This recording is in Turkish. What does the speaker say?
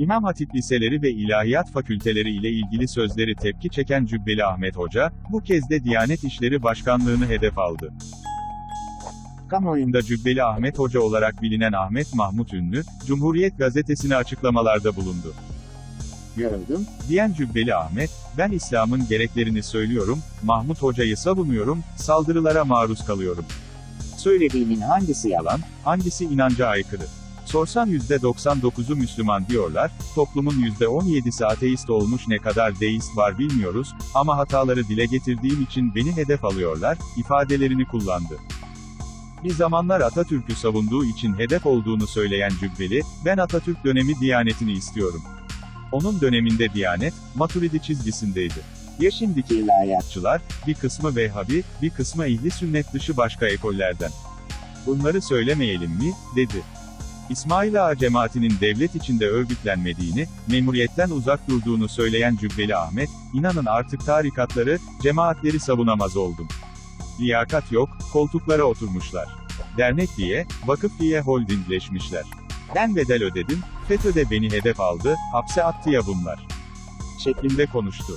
İmam Hatip liseleri ve ilahiyat fakülteleri ile ilgili sözleri tepki çeken Cübbeli Ahmet Hoca, bu kez de Diyanet İşleri Başkanlığını hedef aldı. Kamuoyunda Cübbeli Ahmet Hoca olarak bilinen Ahmet Mahmut Ünlü, Cumhuriyet gazetesine açıklamalarda bulundu. Gördüm. Diyen Cübbeli Ahmet, ben İslam'ın gereklerini söylüyorum, Mahmut Hoca'yı savunuyorum, saldırılara maruz kalıyorum. Söylediğimin hangisi yalan? Yalan, hangisi inanca aykırı? Sorsan %99'u Müslüman diyorlar, toplumun %17'si ateist olmuş ne kadar deist var bilmiyoruz, ama hataları dile getirdiğim için beni hedef alıyorlar, ifadelerini kullandı. Bir zamanlar Atatürk'ü savunduğu için hedef olduğunu söyleyen Cübbeli, ben Atatürk dönemi diyanetini istiyorum. Onun döneminde diyanet, maturidi çizgisindeydi. Ya şimdiki ilahiyatçılar, bir kısmı Vehhabi, bir kısmı ehli sünnet dışı başka ekollerden. Bunları söylemeyelim mi, dedi. İsmail Ağa cemaatinin devlet içinde örgütlenmediğini, memuriyetten uzak durduğunu söyleyen Cübbeli Ahmet, inanın artık tarikatları, cemaatleri savunamaz oldum. Liyakat yok, koltuklara oturmuşlar. Dernek diye, vakıf diye holdingleşmişler. Ben bedel ödedim, FETÖ'de beni hedef aldı, hapse attı ya bunlar. Şeklinde konuştu.